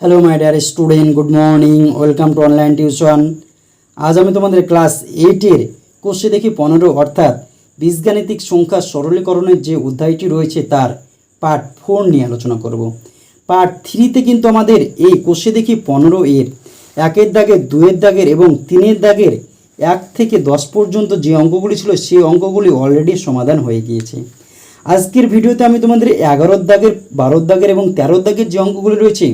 Hello my dear student good morning welcome to online tuition আজ আমি তোমাদের class এইটের কোষে দেখি পনেরো, অর্থাৎ বীজগাণিতিক সংখ্যা সরলীকরণের যে অধ্যায়টি রয়েছে তার পার্ট ফোর নিয়ে আলোচনা করব। পার্ট থ্রিতে কিন্তু আমাদের এই কোষে দেখি পনেরো এর, একের দাগের দুয়ের দাগের এবং তিনের দাগের এক থেকে দশ পর্যন্ত যে অঙ্কগুলি ছিল সেই অঙ্কগুলি অলরেডি সমাধান হয়ে গিয়েছে। আজকের ভিডিওতে আমি তোমাদের এগারোর দাগের, বারোর দাগের এবং তেরোর দাগের যে অঙ্কগুলি রয়েছে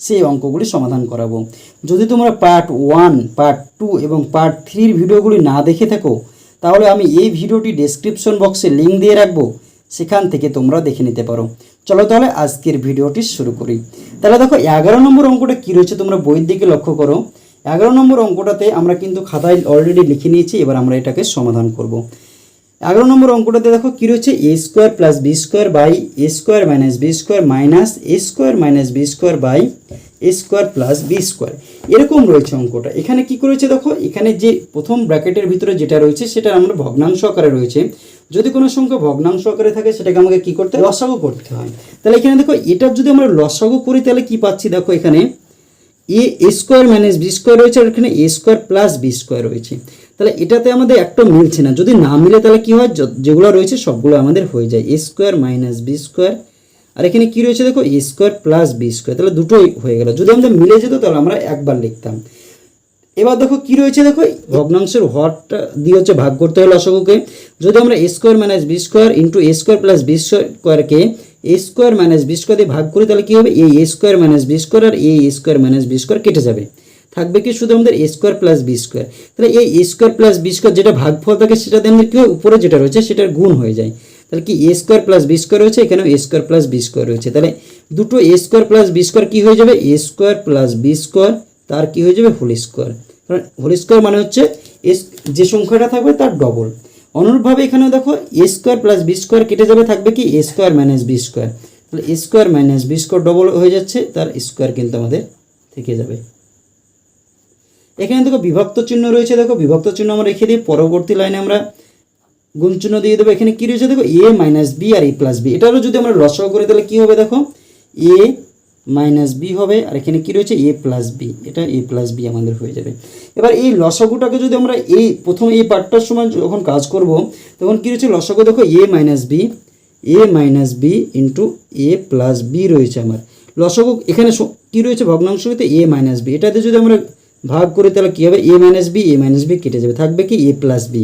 সেই অঙ্কগুলি সমাধান করাবো। যদি তোমরা পার্ট ওয়ান পার্ট টু এবং পার্ট থ্রির ভিডিওগুলি না দেখে থাকো, তাহলে আমি এই ভিডিওটি ডেসক্রিপশন বক্সে লিঙ্ক দিয়ে রাখব। সেখান থেকে তোমরা দেখে নিতে পারো। চলো তাহলে আজকের ভিডিওটি শুরু করি। তাহলে দেখো, এগারো নম্বর অঙ্কটা কী রয়েছে তোমরা বইয়ের দিকে লক্ষ্য করো। এগারো নম্বর অঙ্কটাতে আমরা কিন্তু খাতায় অলরেডি লিখে নিয়েছি, এবার আমরা এটাকে সমাধান করব। এগারো নম্বর অঙ্কটাতে দেখো, কী রয়েছে? A square plus B square by A square minus B square minus A square minus B square by A square plus B square এরকম রয়েছে অঙ্কটা। এখানে কি করেছে দেখো, এখানে যে প্রথম ব্র্যাকেটের ভিতরে যেটা রয়েছে, সেটা আমরা ভগ্নাংশ আকারে রয়েছে। যদি কোনো সংখ্যা ভগ্নাংশ আকারে থাকে, সেটাকে আমাকে কি করতে লসাগু করতে হয়। তাহলে এখানে দেখো এটার যদি আমরা লসাগু করি, তাহলে কি পাচ্ছি? দেখো এখানে A square minus B square রয়েছে, আর এখানে A square plus B square রয়েছে। তাহলে এটাতে আমাদের একটা মিলছে না। যদি না মিলে তাহলে কি হয়? যেগুলো রয়েছে সবগুলো আমাদের হয়ে যায়। A square minus B square. আর এখানে কি রয়েছে দেখো? A square plus B square. তাহলে দুটোই হয়ে গেল। যদি আমাদের মিলে যেত তাহলে আমরা একবার লিখতাম। এবার দেখো কি রয়েছে দেখো? ভগ্নাংশের হরটা দিয়ে হচ্ছে ভাগ করতে হলো অশোককে। যদি আমরা A square minus B square into A square plus B স্কোয়ারকে A square minus B square দিয়ে ভাগ করি, তাহলে কি হবে? A square minus B square R A square minus B square কেটে যাবে। থাকবে কি শুধু আমাদের A square plus B square তাহলে এই A square plus B square যেটা ভাগফল থাকে সেটাতে আমাদের কি হয়? উপরে যেটা রয়েছে সেটার গুণ হয়ে যায়। তাহলে কি A square plus B square রয়েছে? এখানেও A square plus B square রয়েছে। তাহলে দুটো A square plus B square কী হয়ে যাবে? A square plus B square তার কি হয়ে যাবে? হোল স্কোয়ার কারণ হোল স্কোয়ার মানে হচ্ছে এস যে সংখ্যাটা থাকবে তার ডবল অনুরূপভাবে এখানেও দেখো A square plus B square কেটে যাবে, থাকবে কি? A square minus B square তাহলে square minus B square double হয়ে যাচ্ছে, তার স্কোয়ার কিন্তু আমাদের থেকে যাবে। এখানে দেখো বিভক্ত চিহ্ন রয়েছে, দেখো বিভক্ত চিহ্ন আমরা রেখে দিই, পরবর্তী লাইনে আমরা গুণ চিহ্ন দিয়ে দেবো। এখানে কি রয়েছে দেখো এ মাইনাস বি আর এ প্লাস বি এটারও যদি আমরা লসাগু করি তাহলে কি হবে দেখো? এ মাইনাস বি হবে, আর এখানে কি রয়েছে? এ প্লাস বি এটা এ প্লাস বি আমাদের হয়ে যাবে। এবার এই লসাগুটাকে যদি আমরা এই প্রথম এই পার্টটার সময় যখন কাজ করব, তখন কি রয়েছে? লসাগু দেখো A minus B A minus B into A plus B রয়েছে আমার। লসাগু এখানে কি রয়েছে? ভগ্নাংশতে এ মাইনাস বি এটাতে যদি আমরা ভাগ করি তাহলে কী হবে? A minus B A minus B কেটে যাবে। থাকবে কি? এ প্লাস বি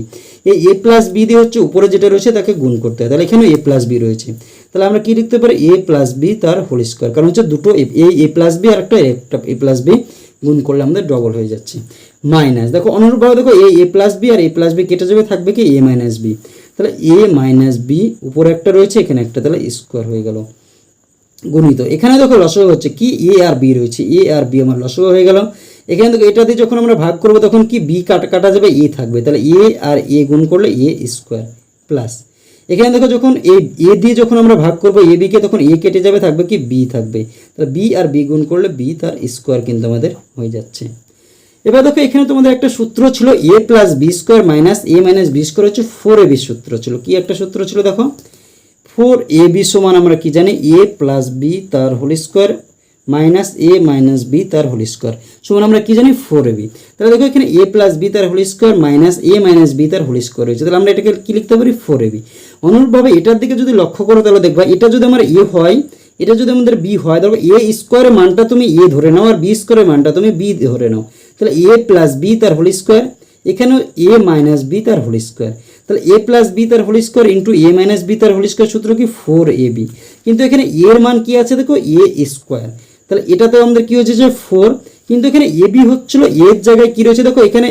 এই এ প্লাস বি দিয়ে হচ্ছে উপরে যেটা রয়েছে তাকে গুণ করতে হয়। তাহলে এখানেও এ প্লাস বি রয়েছে। তাহলে আমরা কি লিখতে পারি? এ প্লাস বি তার হোল স্কোয়ার কারণ হচ্ছে দুটো এই এ প্লাস বি আর একটা একটা এ প্লাস বি গুণ করলে আমাদের ডবল হয়ে যাচ্ছে। মাইনাস দেখো, অনুরূপভাবে দেখো, এই এ প্লাস বি আর এ প্লাস বি কেটে যাবে, থাকবে কি? এ মাইনাস বি তাহলে এ মাইনাস বি উপরে একটা রয়েছে, এখানে একটা তাহলে স্কোয়ার হয়ে গেল। গুণিত। এখানে দেখো লসগু হচ্ছে কি? এ আর বি রয়েছে। এ আর বি আমার লসগু হয়ে গেল। এখানে দেখো, এটা দিয়ে যখন আমরা ভাগ করব, তখন কি? বি কাটা কাটা যাবে এ থাকবে। তাহলে এ আর এ গুণ করলে এ স্কোয়ার প্লাস এখানে দেখো, যখন এ এ দিয়ে যখন আমরা ভাগ করব এ বিকে তখন এ কেটে যাবে, থাকবে কি? বি থাকবে। তাহলে বি আর বি গুণ করলে বি তার স্কোয়ার কিন্তু আমাদের হয়ে যাচ্ছে। এবার দেখো, এখানে তোমাদের একটা সূত্র ছিল A plus B square minus A minus B square হচ্ছে ফোর এ বি সূত্র ছিল। কি একটা সূত্র ছিল, দেখো? ফোর এ বি সমান আমরা কি জানি? এ প্লাস বি তার whole square minus A minus B তার হোল স্কোয়ার সমান আমরা কি জানি? ফোর বি তাহলে দেখো এখানে এ প্লাস বি তার whole square minus A minus B তার হোল স্কোয়ার রয়েছে। তাহলে আমরা এটাকে কি লিখতে পারি? ফোর বি অনুরূপভাবে এটার দিকে যদি লক্ষ্য করো তাহলে দেখবা, এটা যদি আমার এ হয়, এটা যদি আমাদের বি হয়, তাহলে এ স্কোয়ারের মানটা তুমি এ ধরে নাও আর বি স্কোয়ারের মানটা তুমি বি ধরে নাও। তাহলে এ প্লাস বি তার হোল স্কোয়ার এখানেও এ মাইনাস বি তার হোল স্কোয়ার তাহলে এ প্লাস বি তার whole square into A minus B তার হোল স্কোয়ার সূত্র কি? ফোর এ বি কিন্তু এখানে এর মান কি আছে? দেখো এ স্কোয়ার তাহলে এটাতে আমাদের কি হয়েছে যে ফোর কিন্তু এখানে এ বি হচ্ছিল এর জায়গায় কি রয়েছে? দেখো, এখানে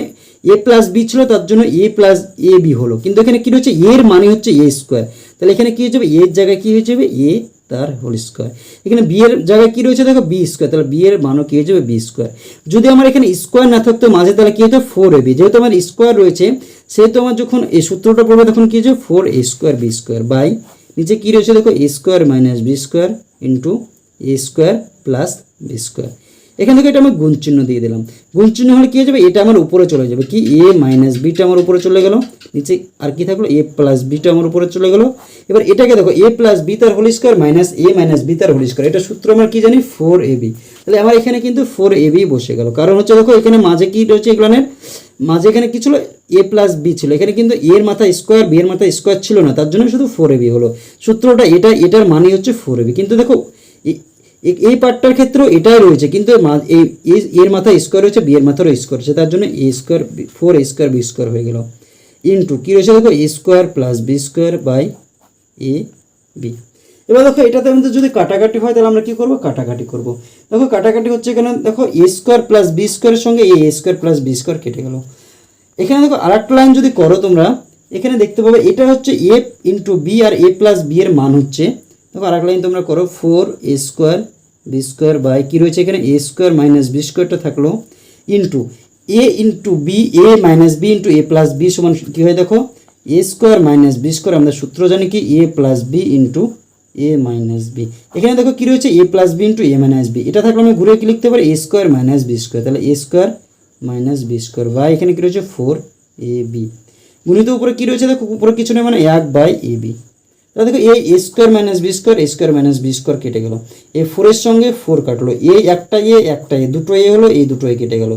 এ প্লাস বি ছিল, তার জন্য এ প্লাস এ বি হলো। কিন্তু এখানে কি রয়েছে? এর মানে হচ্ছে এ স্কোয়ার তাহলে এখানে কি হয়ে যাবে? এর জায়গায় কি হয়ে যাবে? এ তার হোল স্কোয়ার এখানে বি এর জায়গায় কী রয়েছে? দেখো বি স্কোয়ার তাহলে বি এর মানও কি হয়ে যাবে? বি স্কোয়ার যদি আমার এখানে স্কোয়ার না থাকতো মাঝে, তাহলে কী হতো? ফোর এ বি যেহেতু আমার স্কোয়ার রয়েছে, সেহেতু আমার যখন এই সূত্রটা পড়বে, তখন কি হয়েছে four A square B square by নিচে কি রয়েছে? দেখো A square minus B square into A square plus B square এখান থেকে এটা আমি গুণ দিয়ে দিলাম। গুণ হলে কী হয়ে যাবে? এটা আমার উপরে চলে যাবে। কি? এ মাইনাস বিটা আমার উপরে চলে গেল। নিচে আর কি থাকল? এ প্লাস বিটা আমার উপরে চলে গেল। এবার এটাকে দেখো এ প্লাস বি তার whole square minus A minus B তার হোল স্কোয়ার এটা সূত্র আমরা কি জানি? ফোর এ বি তাহলে আমার এখানে কিন্তু ফোর এ বি বসে গেল। কারণ হচ্ছে দেখো, এখানে মাঝে কি রয়েছে এগুলোনের মাঝে এখানে কি ছিল? এ প্লাস বি ছিল। এখানে কিন্তু এর মাথা স্কোয়ার বি এর মাথা স্কোয়ার ছিল না। তার জন্য শুধু ফোর এ বি হলো। সূত্রটা এটা, এটার মানে হচ্ছে ফোর এ বি কিন্তু দেখো এই পার্টটার ক্ষেত্রেও এটাই রয়েছে। কিন্তু এর মা- এই এ- এর মাথা স্কোয়ার রয়েছে বি এর মাথারও স্কোয়ার রয়েছে তার জন্য A square four A square B square হয়ে গেল। ইন্টু কী রয়েছে দেখো? A square plus B square by A B এবার দেখো, এটাতে আমাদের যদি কাটাকাটি হয়, তাহলে আমরা কী করব? কাটাকাটি করব। দেখো, কাটাকাটি হচ্ছে এখানে দেখো এ স্কোয়ার প্লাস বি স্কোয়ারের সঙ্গে A square plus B square কেটে গেল। এখানে দেখো, আরেকটা লাইন যদি করো তোমরা, এখানে দেখতে পাবে, এটা হচ্ছে এ ইন্টু বি আর এ প্লাস বি এর মান হচ্ছে। দেখো আরেক লাইন তোমরা করো four A square B square by কী রয়েছে এখানে? এ স্কোয়ার মাইনাস বি স্কোয়ারটা থাকল into A into B A minus B into A plus B সমান কী হয় দেখো? A square minus B square আমরা সূত্র জানি কি? A plus B into A minus B এখানে দেখো কী রয়েছে? A plus B into A minus B এটা থাকলে আমি ঘুরে কি লিখতে পারি? A square minus B square তাহলে A square minus B square বা এখানে কী রয়েছে? ফোর এ বি গুণিত উপরে কী রয়েছে দেখো? উপরে কিছু নেই মানে এক বাই এ বি তাহলে দেখো এই A square minus B square A square minus B square কেটে গেল। এ ফোরের সঙ্গে ফোর কাটলো। এ একটা এ একটা, এ দুটো এ হলো, এই দুটো এ কেটে গেল।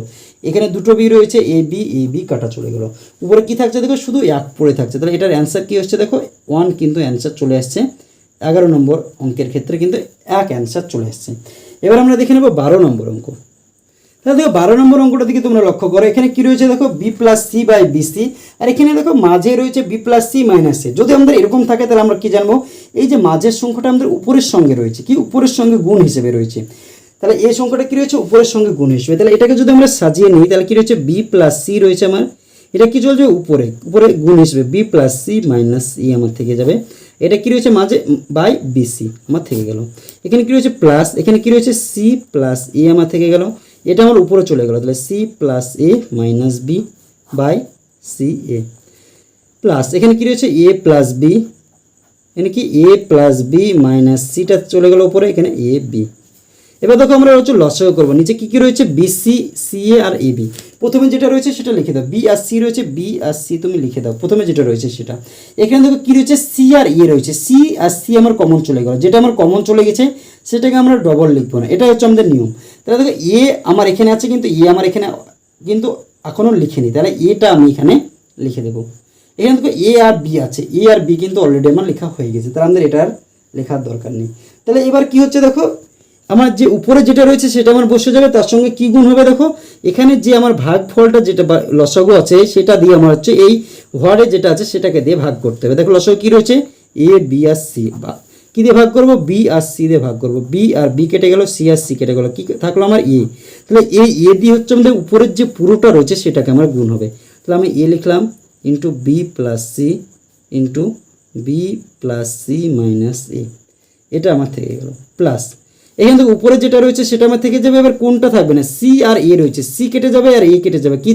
এখানে দুটো বি রয়েছে, এ বি এ বি কাটা চলে গেল। উপরে কি থাকছে দেখো? শুধু এক পড়ে থাকছে। তাহলে এটার অ্যান্সার কি হচ্ছে দেখো? ওয়ান কিন্তু অ্যান্সার চলে আসছে। এগারো নম্বর অঙ্কের ক্ষেত্রে কিন্তু এক অ্যান্সার চলে আসছে। এবার আমরা দেখে নেব বারো নম্বর অঙ্ক। তাহলে দেখো বারো নম্বর অঙ্কটা দিকে তোমরা লক্ষ্য করো, এখানে কি রয়েছে দেখো, B plus C by BC আর এখানে দেখো মাঝে রয়েছে B plus C minus C যদি আমাদের এরকম থাকে, তাহলে আমরা কি জানব, এই যে মাঝের সংখ্যাটা আমাদের উপরের সঙ্গে রয়েছে, কি উপরের সঙ্গে গুণ হিসেবে রয়েছে? তাহলে এই সংখ্যাটা কি রয়েছে, উপরের সঙ্গে গুণ হিসেবে। তাহলে এটাকে যদি আমরা সাজিয়ে নিই, তাহলে কি রয়েছে, বি প্লাস সি রয়েছে আমার। এটা কি চলছে, উপরে উপরে গুণ হিসেবে, B plus C minus E আমার থেকে যাবে। এটা কি রয়েছে, মাঝে, বাই বিসি আমার থেকে গেল। এখানে কি রয়েছে, প্লাস, এখানে কি রয়েছে, সি প্লাস এ আমার থেকে গেল। এটা আমার উপরে চলে গেল, তাহলে C plus A minus B by C A plus এখানে কি রয়েছে? এ প্লাস বি এখানে কি? এ প্লাস বি মাইনাস সিটা চলে গেল উপরে, এখানে এ বি এবার দেখো আমরা হচ্ছে লসাগু করব, নিচে কি কি রয়েছে? A B C C A A B প্রথমে যেটা রয়েছে সেটা লিখে দাও বি আর সি রয়েছে বি আর সি তুমি লিখে দাও, প্রথমে যেটা রয়েছে সেটা। এখানে দেখো কি রয়েছে? সি আর ই রয়েছে সি আর সি আমার কমন চলে গেল, যেটা আমার কমন চলে গেছে, সেটাকে আমরা ডবল লিখব না এটা হচ্ছে আমাদের নিয়ম। তাহলে দেখো এ আমার এখানে আছে কিন্তু এ আমার এখানে কিন্তু এখনও লিখিনি। তাহলে এটা আমি এখানে লিখে দেবো। এখানে দেখো এ আর বি আছে। এ আর বি কিন্তু অলরেডি আমার লেখা হয়ে গেছে। তাহলে আমাদের এটার লেখার দরকার নেই। তাহলে এবার কি হচ্ছে দেখো, আমার যে উপরে যেটা রয়েছে সেটা আমার বসে যাবে, তার সঙ্গে কি গুণ হবে দেখো, এখানে যে আমার ভাগ ফলটা যেটা লসাগু আছে, সেটা দিয়ে আমার হচ্ছে এই হোয়ারে যেটা আছে, সেটাকে দিয়ে ভাগ করতে হবে। দেখো, লসাগু কি রয়েছে? এ বি আর সি বা কী দিয়ে ভাগ করব? বি আর সি দিয়ে ভাগ করব। বি আর বি কেটে গেল, সি আর সি কেটে গেল। কী থাকল আমার এ? তাহলে এই এ দিয়ে হচ্ছে আমাদের উপরের যে পুরোটা রয়েছে সেটাকে আমার গুণ হবে। তাহলে আমি এ লিখলাম into B plus C into B plus C minus A এটা আমার থেকে গেল। প্লাস এখান থেকে উপরে যেটা রয়েছে সেটা আমার থেকে যাবে, এবার কোনটা থাকবে না? সি আর এ রয়েছে। সি কেটে যাবে আর এ কেটে যাবে। কি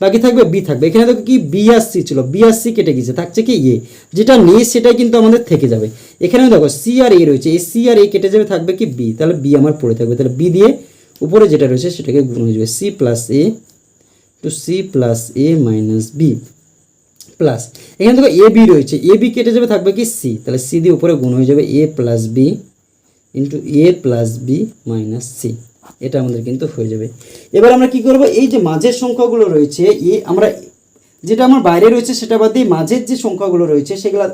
বাকি থাকবে বি থাকবে। এখানে দেখো কি বি আর সি ছিল। বি আর সি কেটে গেছে, থাকছে কি এ যেটা নেই সেটাই কিন্তু আমাদের থেকে যাবে। এখানেও দেখো সি আর এ রয়েছে। এই সি আর এ কেটে যাবে, থাকবে কি বি তাহলে বি আমার পড়ে থাকবে। তাহলে বি দিয়ে উপরে যেটা রয়েছে সেটাকে গুণ হয়ে যাবে। C plus A two C plus A minus B plus এখানে দেখো এ বি রয়েছে। এ বি কেটে যাবে, থাকবে কি সি তাহলে সি দিয়ে উপরে গুণ হয়ে যাবে A plus B into A plus B minus C এটা আমাদের কিন্তু হয়ে যাবে। এবার আমরা কি করব? এই যে মাঝের সংখ্যাগুলো রয়েছে, এ আমরা যেটা আমার বাইরে রয়েছে সেটা বাদ দিয়ে মাঝের যে সংখ্যাগুলো রয়েছে সেগুলো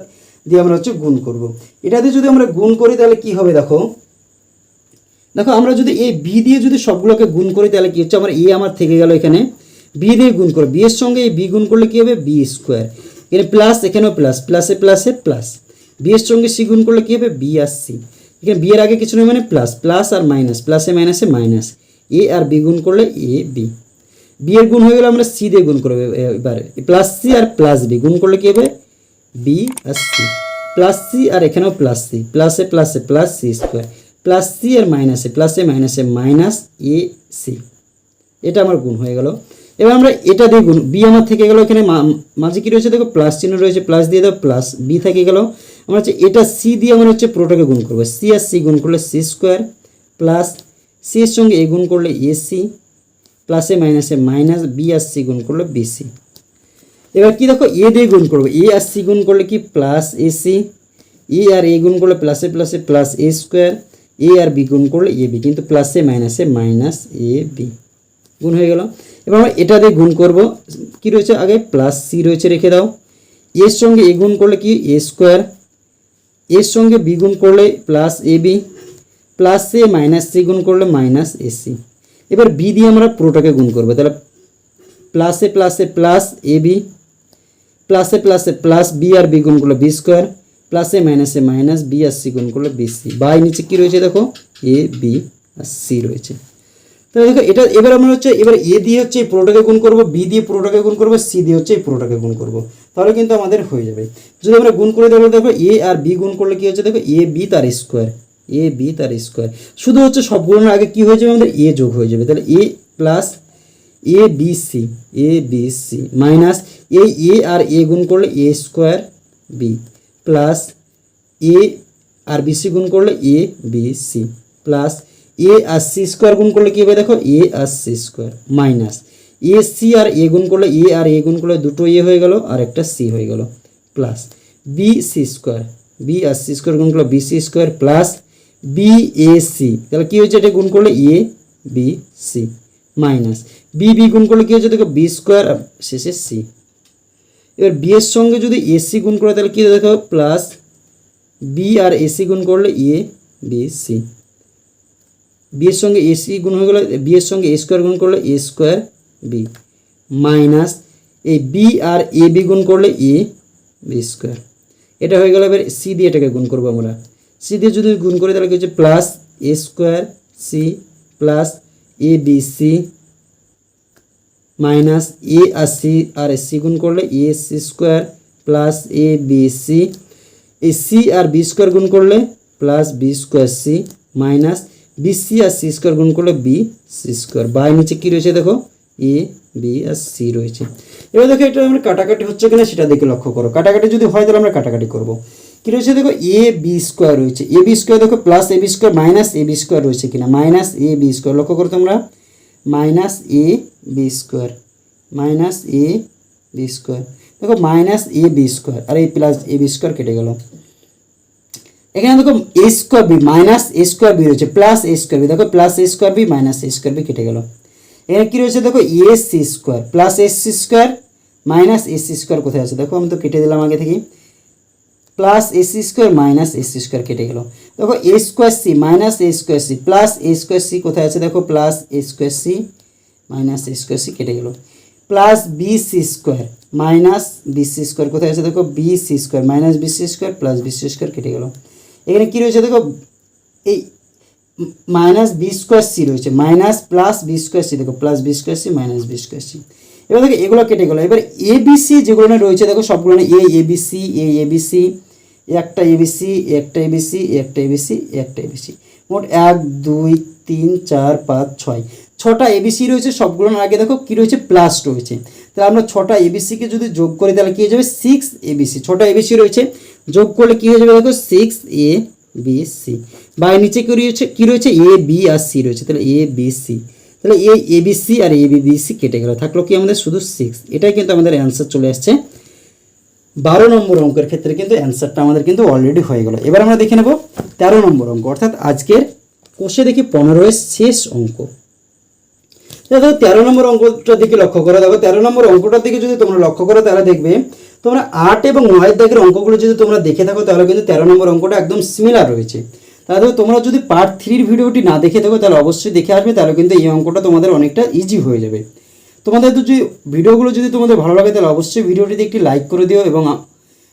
দিয়ে আমরা হচ্ছে গুণ করব। এটাতে যদি আমরা গুণ করি তাহলে কি হবে দেখো? দেখো, আমরা যদি এই বি দিয়ে যদি সবগুলোকে গুণ করি তাহলে কি হচ্ছে? আমার এ আমার থেকে গেল এখানে। বি দিয়ে গুণ করো বি এর সঙ্গে এই বি গুণ করলে কি হবে? B square. এখানে প্লাস, এখানেও প্লাস, প্লাসে প্লাসে প্লাস। বি এর সঙ্গে সি গুণ করলে কি হবে? বি আর সি। এখানে বি এর আগে কিছু নেই মানে প্লাস প্লাস আর মাইনাস প্লাসে মাইনাসে মাইনাস এ আর বি গুণ করলে এ বি বি এর গুণ হয়ে গেলে আমরা সি দিয়ে গুণ করব এবারে। প্লাস সি আর প্লাস বি গুণ করলে কি হবে? বি আর সি প্লাস সি আর এখানেও প্লাস সি প্লাসে প্লাসে plus C square plus C আর মাইনাসে প্লাসে মাইনাসে মাইনাস এ সি এটা আমার গুণ হয়ে গেল। এবার আমরা এটা দিয়ে গুণ বি আমার থেকে গেল এখানে মাঝে কি রয়েছে? দেখো প্লাস চিহ্ন রয়েছে প্লাস দিয়ে দাও প্লাস বি থেকে গেল। আমরা হচ্ছে এটা সি দিয়ে আমরা হচ্ছে পুরোটাকে গুণ করব। সি আর সি গুণ করলে সি স্কোয়ার প্লাস সি এর সঙ্গে এ গুণ করলে এ সি প্লাসে মাইনাসে মাইনাস বি আর সি গুণ করলে বিসি এবার কি দেখো এ দিয়ে গুণ করব। এ আর সি গুণ করলে কি? Plus A C A R A গুণ করলে প্লাসে প্লাসে প্লাস এ স্কোয়ার এ আর বি গুণ করলে এ বি কিন্তু প্লাসে মাইনাসে মাইনাস এ বি গুণ হয়ে গেল। এবার আমরা এটা দিয়ে গুণ করব। কি রয়েছে আগে? প্লাস সি রয়েছে রেখে দাও। এর সঙ্গে এ গুণ করলে কি? এ স্কোয়ার এর সঙ্গে বি গুণ করলে plus A B plus A minus C গুণ করলে মাইনাস এ সি এবার বি দিয়ে আমরা পুরোটাকে গুণ করব। তাহলে প্লাসে প্লাসে প্লাস এ বি প্লাসে প্লাসে প্লাস বি আর বি গুণ করলে বি স্কোয়ার প্লাসে মাইনাসে মাইনাস বি আর সি গুণ করলে বি সি বাই নিচে কী রয়েছে দেখো? এ বি আর সি রয়েছে। তাহলে দেখো, এটা এবার আমরা হচ্ছে, এবার এ দিয়ে হচ্ছে এই পুরোটাকে গুণ করব, বি দিয়ে পুরোটাকে গুণ করব, সি দিয়ে হচ্ছে এই পুরোটাকে গুণ করব। তাহলে কিন্তু আমাদের হয়ে যাবে। যদি আমরা গুণ করে দেবো দেখো, এ আর বি গুণ করলে কি হচ্ছে, দেখো, এ, বি তার স্কোয়ার। এ, বি তার স্কোয়ার। শুধু হচ্ছে সবগুলোর আগে কি হয়ে যাবে, আমাদের এ যোগ হয়ে যাবে। তাহলে A plus A, B, C, A, B, C minus এই এ আর এ গুণ করলে A square B plus A R B C গুণ করলে A, B, C plus A R C square গুণ করলে কী হবে দেখো? A R C square minus A C R A গুণ করলে এ আর এ গুণ করলে দুটো এ হয়ে গেল আর একটা সি হয়ে গেল plus B C square B আর সি স্কোয়ার গুণ করলে B C square plus B A C তাহলে কী হয়েছে? এটা গুণ করলে A B C minus B B গুণ করলে কী হচ্ছে দেখো বি স্কোয়ার শেষে সি এবার বি এর সঙ্গে যদি এসি গুণ করে, তাহলে কী দেখো প্লাস বি আর এসি গুণ করলে এ বি সি বি এর সঙ্গে এসি গুণ হয়ে গেলে বি এর সঙ্গে এ স্কোয়ার গুণ করলে এ স্কোয়ার বি, মাইনাস এই বি আর এ বি গুণ করলে এ বি স্কোয়ার। এটা হয়ে গেল এবার সি দিয়ে এটাকে গুণ করব আমরা। সি দিয়ে যদি গুণ করি তাহলে কি হচ্ছে? Plus A square C plus A B C minus A R C আর সি গুণ করলে A C square plus A B C. এই সি আর বি স্কোয়ার গুণ করলে plus B square C minus B C আর সি স্কোয়ার গুণ করলে B C square by নিচে কী রয়েছে দেখো এ বি আর সি রয়েছে এবার দেখো এটা আমরা কাটাকাটি হচ্ছে কিনা সেটা দেখে লক্ষ্য করো কাটাকাটি যদি হয় তাহলে আমরা কাটাকাটি করব কী রয়েছে দেখো এ বি স্কোয়ার রয়েছে এ বি স্কোয়ার দেখো plus A B square minus A B square রয়েছে কিনা মাইনাস এ বি স্কোয়ার লক্ষ্য করো তোমরা minus A B square minus A B square দেখো মাইনাস এ বি স্কোয়ার আর এই প্লাস এ বি স্কোয়ার কেটে গেল এখানে দেখো A square B minus A square B রয়েছে প্লাস এ স্কোয়ার বি দেখো plus A square B minus A square B কেটে গেল এখানে কী রয়েছে দেখো A C square plus S C square minus S C square কোথায় আছে দেখো আমি তো কেটে দিলাম আগে থেকে plus A C square minus A C square কেটে গেল দেখো A square C minus A square C plus A square C কোথায় আছে দেখো plus A square C minus A square C কেটে গেল plus B C square minus B C square কোথায় আছে দেখো B C square minus B C square plus B C square কেটে গেল এখানে কী রয়েছে দেখো এই মাইনাস বি স্কোয়ার সি রয়েছে minus plus B square C দেখো plus B square C minus B square C এবার দেখো এগুলো কেটে গেলো এবার এ বি যেগুলো রয়েছে দেখো সবগুলো A ABC A A B একটা এবিসি একটা এ বি সি একটা এ বি সি একটা এ বি সি মোট এক দুই তিন চার পাঁচ ছয় ছটা এবিসি রয়েছে সবগুলোর আগে দেখো কী রয়েছে প্লাস রয়েছে তাহলে আমরা ছটা এবিসিকে যদি যোগ করি তাহলে কী হয়ে যাবে সিক্স এবিসি ছটা এবিসি রয়েছে যোগ করলে কী হয়ে যাবে দেখো সিক্স এ বি সি বা নিচে কী রয়েছে কী রয়েছে? এ বি আর সি রয়েছে। তাহলে এ বি সি তাহলে এই এ বি সি আর এ বি বি সি কেটে গেল। থাকল কি আমাদের শুধু সিক্স এটাই কিন্তু আমাদের অ্যান্সার চলে আসছে। বারো নম্বর অঙ্কের ক্ষেত্রে কিন্তু অ্যান্সারটা আমাদের কিন্তু অলরেডি হয়ে গেল। এবার আমরা দেখে নেব তেরো নম্বর অঙ্ক। অর্থাৎ আজকের কোষে দেখি পনেরোয়ের শেষ অঙ্ক। দেখো, তেরো নম্বর অঙ্কটার দিকে লক্ষ্য করো। দেখো, তেরো নম্বর অঙ্কটার দিকে যদি তোমরা লক্ষ্য করো, তাহলে দেখবে তোমরা আট এবং নয়ের দাগের অঙ্কগুলো যদি তোমরা দেখে থাকো, তাহলে কিন্তু তেরো নম্বর অঙ্কটা একদম সিমিলার রয়েছে। তাহলে তোমরা যদি পার্ট থ্রির ভিডিওটি না দেখে থাকো, তাহলে অবশ্যই দেখে আসবে, তাহলে কিন্তু এই অঙ্কটা তোমাদের অনেকটা ইজি হয়ে যাবে। তোমাদের যদি ভিডিওগুলো যদি তোমাদের ভালো লাগে, তাহলে অবশ্যই ভিডিওটিতে একটি লাইক করে দিও এবং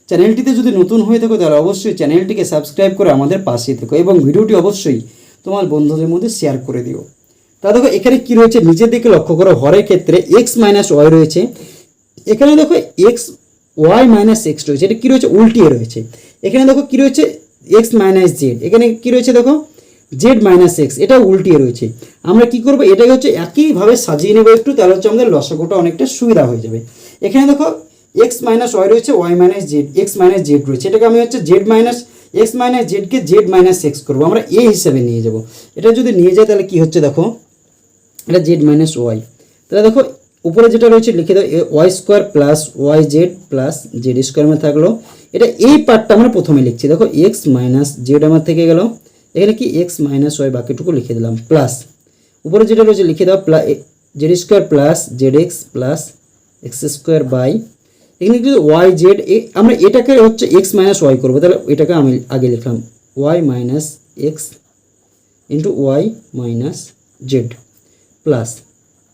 চ্যানেলটিতে যদি নতুন হয়ে থাকো, তাহলে অবশ্যই চ্যানেলটিকে সাবস্ক্রাইব করে আমাদের পাশে থেকো এবং ভিডিওটি অবশ্যই তোমার বন্ধুদের মধ্যে শেয়ার করে দিও। তা দেখো, এখানে কি রয়েছে? নিজের দিকে লক্ষ্য করো, হরের ক্ষেত্রে এক্স মাইনাস ওয়াই রয়েছে। এখানে দেখো এক্স ওয়াই মাইনাস এক্স রয়েছে। এটা কী রয়েছে? উল্টিয়ে রয়েছে। এখানে দেখো, কী রয়েছে? এক্স মাইনাস জেড এখানে কী রয়েছে দেখো? জেড মাইনাস এক্স এটা উল্টিয়ে রয়েছে। আমরা কি করব? এটাকে হচ্ছে একইভাবে সাজিয়ে নেব একটু, তাহলে হচ্ছে আমাদের লসগোটা অনেকটা সুবিধা হয়ে যাবে। এখানে দেখো এক্স মাইনাস ওয়াই রয়েছে Y minus Z X minus Z রয়েছে। এটাকে আমি হচ্ছে জেড মাইনাস এক্স মাইনাস জেডকে জেড মাইনাস এক্স করব। আমরা এ হিসাবে নিয়ে যাব। এটা যদি নিয়ে যাই, তাহলে কি হচ্ছে দেখো? এটা জেড মাইনাস ওয়াই তাহলে দেখো, উপরে যেটা রয়েছে লিখে দাও Y square plus Y Z plus Z square আমার থাকল। এটা এই পার্টটা আমরা প্রথমে লিখছি। দেখো এক্স মাইনাস জেড আমার থেকে গেল। এখানে কি এক্স মাইনাস ওয়াই বাকিটুকু লিখে দিলাম প্লাস উপরে যেটা রয়েছে লিখে দাও plus Z square plus Z X plus X square by এখানে কিন্তু ওয়াই জেড আমরা এটাকে হচ্ছে এক্স মাইনাস ওয়াই করব। তাহলে এটাকে আমি আগে লিখলাম Y minus X into Y minus Z plus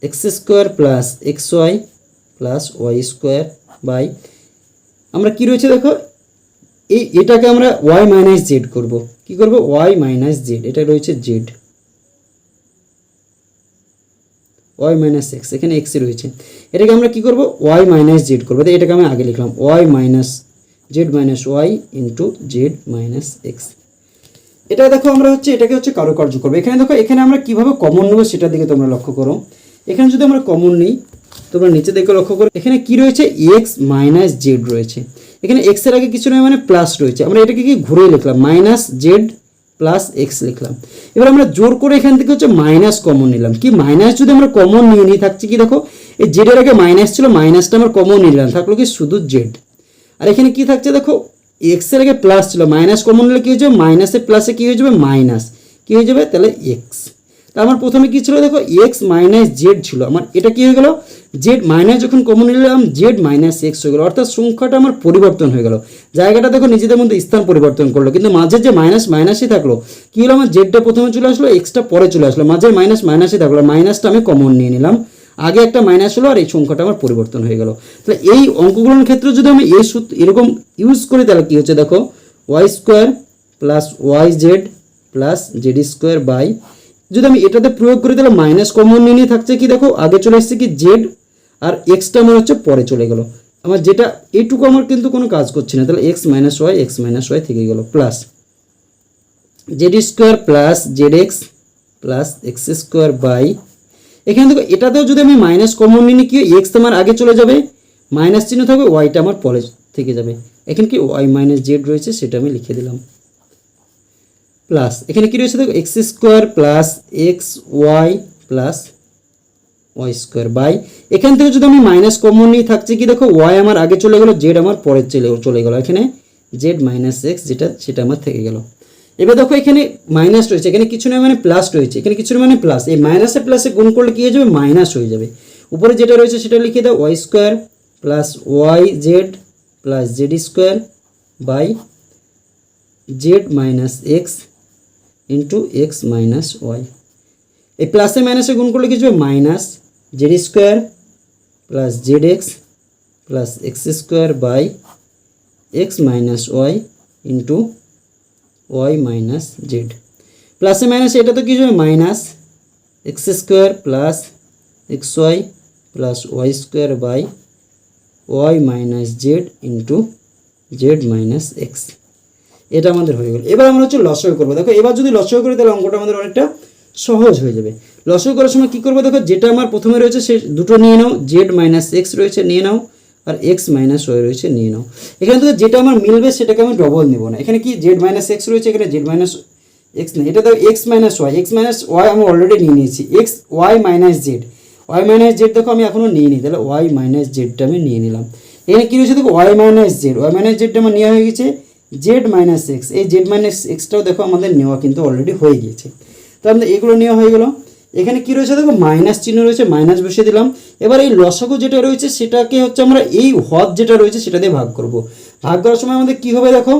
X square plus X Y plus Y square by আমরা কি রয়েছে দেখো? এই, এটাকে আমরা ওয়াই মাইনাস জেড করব। কি করব? ওয়াই মাইনাস জেড এটা রয়েছে জেড ওয়াই মাইনাস এক্স এখানে এক্সে রয়েছে। এটাকে আমরা কি করব? ওয়াই মাইনাস জেড করব। এটাকে আমি আগে লিখলাম Y minus Z minus Y into Z minus X এটা দেখো আমরা হচ্ছে, এটাকে হচ্ছে কারুকার্য করব। এখানে দেখো, এখানে আমরা কীভাবে কমন নেব সেটার দিকে তোমরা লক্ষ্য করো। এখানে যদি আমরা কমন নিই, তোমরা নিচে দিকে লক্ষ্য করো, এখানে কি রয়েছে? এক্স মাইনাস জেড রয়েছে। এখানে এক্সের আগে কিছু নয় মানে প্লাস রয়েছে। আমরা এটাকে কি ঘুরে লিখলাম? মাইনাস জেড প্লাস এক্স লিখলাম। এবার আমরা জোর করে এখান থেকে হচ্ছে মাইনাস কমন নিলাম। কি মাইনাস যদি আমরা কমন নিয়ে নিই, থাকছে কি দেখো? এই জেডের আগে মাইনাস ছিল মাইনাসটা আমরা কমন নিলাম। থাকল কি শুধু জেড আর এখানে কি থাকছে দেখো? এক্সের আগে প্লাস ছিল মাইনাস কমন নিলে কি হয়ে যাবে? মাইনাসে প্লাসে কি হয়ে যাবে? মাইনাস কি হয়ে যাবে? তাহলে এক্স তা আমার প্রথমে কি ছিল? দেখো এক্স মাইনাস জেড ছিল। আমার এটা কি হয়ে গেল? জেড মাইনাস যখন কমন নিলাম জেড মাইনাস এক্স হয়ে গেল। অর্থাৎ সংখ্যাটা আমার পরিবর্তন হয়ে গেল। জায়গাটা দেখো, নিজেদের মধ্যে স্থান পরিবর্তন করল। কিন্তু মাঝের যে মাইনাস মাইনাসই থাকল, কি হলো? আমার জেডটা প্রথমে চলে আসলো এক্সটা পরে চলে আসলো। মাঝের মাইনাস মাইনাসই থাকল। মাইনাসটা আমি কমন নিয়ে নিলাম। আগে একটা মাইনাস হলো আর এই সংখ্যাটা আমার পরিবর্তন হয়ে গেল। তাহলে এই অঙ্কগুলোর ক্ষেত্রে যদি আমি এই সূত্র এরকম ইউজ করি, তাহলে কি হচ্ছে দেখো? Y square plus Y Z plus Z square by যদি আমি এটাতে প্রয়োগ করি, তাহলে মাইনাস কমন নিয়ে থাকছে কি দেখো? আগে চলে এসছে কি জেড আর এক্সটা আমার হচ্ছে পরে চলে গেল। আমার যেটা এইটুকু আমার কিন্তু কোনো কাজ করছে না। তাহলে X minus Y X minus Y থেকে গেল। Plus Z square plus Z X plus X square by এখানে দেখো, এটাতেও যদি আমি মাইনাস কমন নিই কি এক্স আমার আগে চলে যাবে মাইনাস চিহ্ন থাকবে ওয়াইটা আমার পরে থেকে যাবে। এখানে কি ওয়াই মাইনাস জেড রয়েছে, সেটা আমি লিখে দিলাম। প্লাস এখানে কি রয়েছে দেখো X square plus X Y plus Y square by এখান থেকে যদি আমি মাইনাস কমন নিয়ে থাকছে কি দেখো ওয়াই আমার আগে চলে গেলো জেড আমার পরে চলে চলে গেলো। এখানে জেড মাইনাস এক্স যেটা, সেটা আমার থেকে গেল। এবার দেখো এখানে মাইনাস রয়েছে, এখানে কিছু নয় মানে প্লাস রয়েছে, এখানে কিছু নয় মানে প্লাস এই মাইনাসে প্লাসে গুণ করলে কি হয়ে যাবে? মাইনাস হয়ে যাবে। উপরে যেটা রয়েছে সেটা লিখে দাও Y square plus Y Z plus Z square by Z minus X into X minus Y এই প্লাসে মাইনাসে গুণ করলে কিছু minus Z square plus Z X plus X square by X minus Y into Y minus Z প্লাসে মাইনাসে এটা তো কিছু minus X square plus X Y plus Y square by Y minus Z into Z minus X এটা আমাদের হয়ে গেল। এবার আমরা হচ্ছে লসয় করব। দেখো, এবার যদি লসয় করি, তাহলে অঙ্কটা আমাদের অনেকটা সহজ হয়ে যাবে। লসয় করার সময় কী করব? দেখো, যেটা আমার প্রথমে রয়েছে, সে দুটো নিয়ে নাও। জেড মাইনাস এক্স রয়েছে, নিয়ে নাও। আর এক্স মাইনাস ওয়াই রয়েছে, নিয়ে নাও। এখানে থেকে যেটা আমার মিলবে সেটাকে আমি ডবল নেব না। এখানে কি জেড মাইনাস এক্স রয়েছে, এখানে জেড মাইনাস এক্স নেই। এটা দেখো X minus Y X minus Y আমি অলরেডি নিয়ে নিয়েছি। X Y minus Z Y minus Z দেখো আমি এখনও নিয়ে নিই তাহলে ওয়াই মাইনাস জেডটা আমি নিয়ে নিলাম। এখানে কী রয়েছে দেখো Y minus Z Y minus জেডটা আমার নেওয়া হয়ে গেছে জেড মাইনাস এক্স এই জেড মাইনাস এক্সটাও দেখো আমাদের নেওয়া কিন্তু অলরেডি হয়ে গিয়েছে। তো আমাদের এগুলো নেওয়া হয়ে গেলো। এখানে কি রয়েছে দেখো মাইনাস চিহ্ন রয়েছে মাইনাস বসিয়ে দিলাম। এবার এই লসগু যেটা রয়েছে, সেটাকে হচ্ছে আমরা এই হদ যেটা রয়েছে, সেটা দিয়ে ভাগ করব। ভাগ করার সময় আমাদের কি হবে দেখো,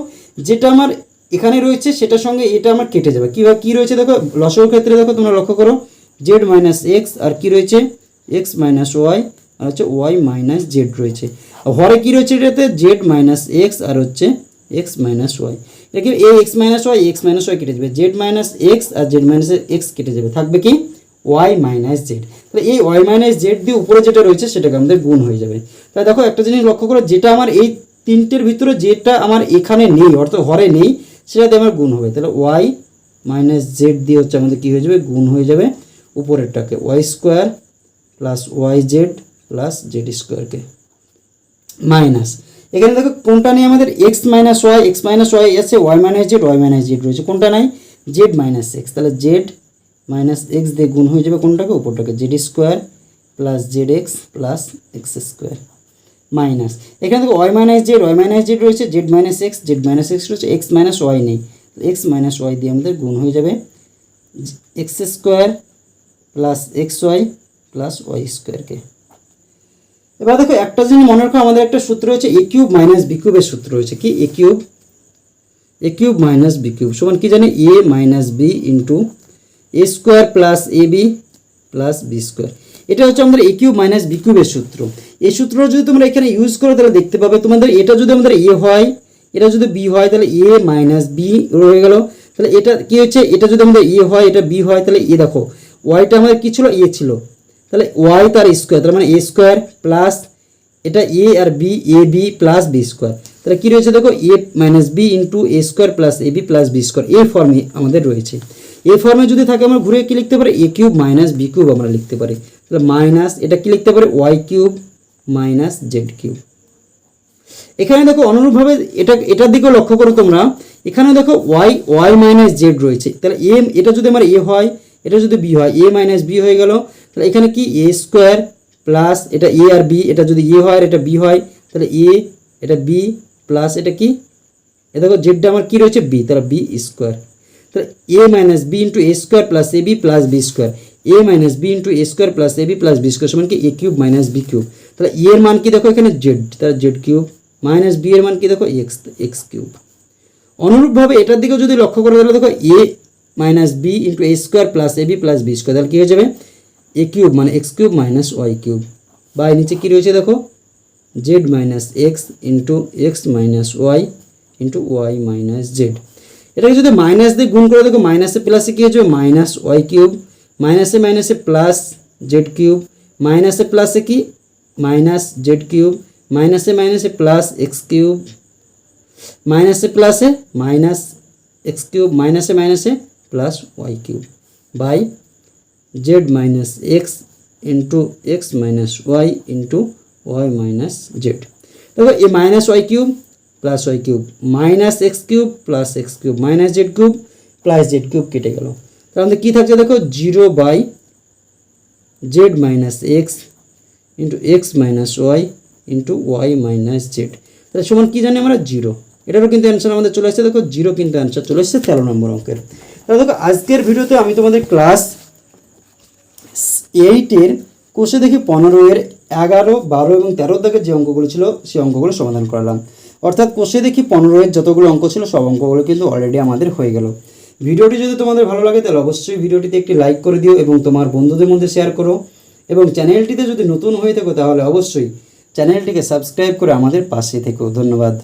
যেটা আমার এখানে রয়েছে, সেটার সঙ্গে এটা আমার কেটে যাবে। কীভাবে কী রয়েছে দেখো লসগুর ক্ষেত্রে দেখো, তোমরা লক্ষ্য করো জেড মাইনাস এক্স আর কি রয়েছে? এক্স মাইনাস ওয়াই আর হচ্ছে ওয়াই মাইনাস জেড রয়েছে। হরে কী রয়েছে এটাতে? জেড মাইনাস এক্স আর হচ্ছে এক্স মাইনাস ওয়াই এটাকে এই X minus Y X minus Y কেটে যাবে। জেড মাইনাস এক্স আর জেড মাইনাস এক্স কেটে যাবে। থাকবে কি? ওয়াই মাইনাস জেড তাহলে এই ওয়াই মাইনাস জেড দিয়ে উপরে যেটা রয়েছে সেটাকে আমাদের গুণ হয়ে যাবে। তাই দেখো একটা জিনিস লক্ষ্য করো, যেটা আমার এই তিনটের ভিতরে যেটা আমার এখানে নেই, অর্থাৎ হরে নেই সেটাতে আমার গুণ হবে। তাহলে ওয়াই মাইনাস জেড দিয়ে হচ্ছে আমাদের কী হয়ে যাবে? গুণ হয়ে যাবে উপরেরটাকে। Y square plus Y Z plus Z স্কোয়ারকে মাইনাস এখানে দেখো কোনটা নেই আমাদের? X minus Y X minus Y আছে Y minus Z Y minus Z রয়েছে। কোনটা নাই? জেড মাইনাস এক্স তাহলে জেড মাইনাস এক্স দিয়ে গুণ হয়ে যাবে কোনটাকে? উপরটাকে। Z square plus Z X plus X square minus. এখানে দেখো Y minus Z, Y minus Z রয়েছে, Z minus X, Z minus X রয়েছে, এক্স মাইনাস ওয়াই নেই। এক্স মাইনাস ওয়াই দিয়ে আমাদের গুণ হয়ে যাবে X square plus X Y plus Y স্কোয়ারকে। এবার দেখো একটা জিনিস মনে রাখো, আমাদের একটা সূত্র হচ্ছে এ কিউব মাইনাস বি কিউবের সূত্র রয়েছে। কি? A cube A cube minus B cube সমান কি জানি? A minus B into A square plus A B plus B square. এটা হচ্ছে আমাদের এ কিউব মাইনাস বি কিউবের সূত্র। এই সূত্র যদি তোমরা এখানে ইউজ করো, তাহলে দেখতে পাবে তোমাদের এটা যদি আমাদের এ হয়, এটা যদি বি হয়, তাহলে এ মাইনাস বি রয়ে গেল। তাহলে এটা কি হচ্ছে? এটা যদি আমাদের এ হয়, এটা বি হয়, তাহলে এ দেখো ওয়াইটা আমাদের কি ছিল? এ ছিল। তাহলে ওয়াই তার স্কোয়ার, তার মানে এ স্কোয়ার প্লাস এটা A R B, A B plus B square. তাহলে কী রয়েছে দেখো? A minus B into A square plus A B plus B square. এই ফর্মে আমাদের রয়েছে। এই ফর্মে যদি থাকে, আমরা ঘুরে কি লিখতে পারি? A cube minus B cube আমরা লিখতে পারি। তাহলে মাইনাস এটা কি লিখতে পারি? Y cube minus Z cube এখানে দেখো, অনুরূপভাবে এটা, এটার দিকেও লক্ষ্য করো তোমরা। এখানে দেখো ওয়াই ওয়াই মাইনাস জেড রয়েছে। তাহলে এ এটা যদি আমার এ হয়, এটা যদি বি হয় এ মাইনাস বি হয়ে গেল। তাহলে এখানে কি? এ স্কোয়ার প্লাস এটা এ আর বি এটা যদি এ হয় আর এটা বি হয়, তাহলে এ এটা বি প্লাস এটা কি? এ দেখো জেডটা আমার কি রয়েছে? বি তাহলে বি স্কোয়ার তাহলে A minus B into A square plus A B plus B square A minus B into A square plus A B plus B square সমান কি? A cube minus B cube তাহলে A এর মান কি দেখো এখানে? Z তাহলে Z cube minus B এর মান কি দেখো? এক্স এক্স কিউব অনুরূপভাবে এটার দিকেও যদি লক্ষ্য করে তাহলে দেখো A minus B into A square plus A B plus B square তাহলে কী হয়ে যাবে? এ কিউব মানে X cube minus Y cube বা এর নিচে কী রয়েছে দেখো? Z minus X into X minus Y into Y minus Z এটাকে যদি মাইনাস দিয়ে গুণ করে দেখো মাইনাসে প্লাসে কী হয়ে যাবে মাইনাস ওয়াই কিউব মাইনাসে মাইনাসে প্লাস জেড কিউব মাইনাসে প্লাসে কি? মাইনাস জেড কিউব মাইনাসে মাইনাসে প্লাস এক্স কিউব মাইনাসে প্লাসে মাইনাস এক্স কিউব মাইনাসে মাইনাসে plus y cube by z minus x into x minus y into y minus z দেখো, এই minus y cube plus y cube minus x cube plus x cube minus z cube plus z cube কেটে গেল। তার মধ্যে কী থাকছে দেখো zero by z minus x into x minus y into y minus z তাহলে সমান কী জানি আমরা? জিরো এটারও কিন্তু অ্যান্সার আমাদের চলে এসেছে দেখো জিরো কিন্তু অ্যান্সার চলে এসেছে তেরো নম্বর অঙ্কের। তাহলে দেখো, আজকের ভিডিওতে আমি তোমাদের ক্লাস এইটের কোষে দেখি পনেরো এর এগারো, বারো এবং তেরো দাগের যে অঙ্কগুলো ছিল, সেই অঙ্কগুলো সমাধান করলাম। অর্থাৎ কোষে দেখি পনেরোয়ের যতগুলো অঙ্ক ছিল সব অঙ্কগুলো কিন্তু অলরেডি আমাদের হয়ে গেল। ভিডিওটি যদি তোমাদের ভালো লাগে তাহলে অবশ্যই ভিডিওটিতে একটি লাইক করে দিও এবং তোমার বন্ধুদের মধ্যে শেয়ার করো। এবং চ্যানেলটিতে যদি নতুন হয়ে থাকো তাহলে অবশ্যই চ্যানেলটিকে সাবস্ক্রাইব করে আমাদের পাশে থেকো। ধন্যবাদ।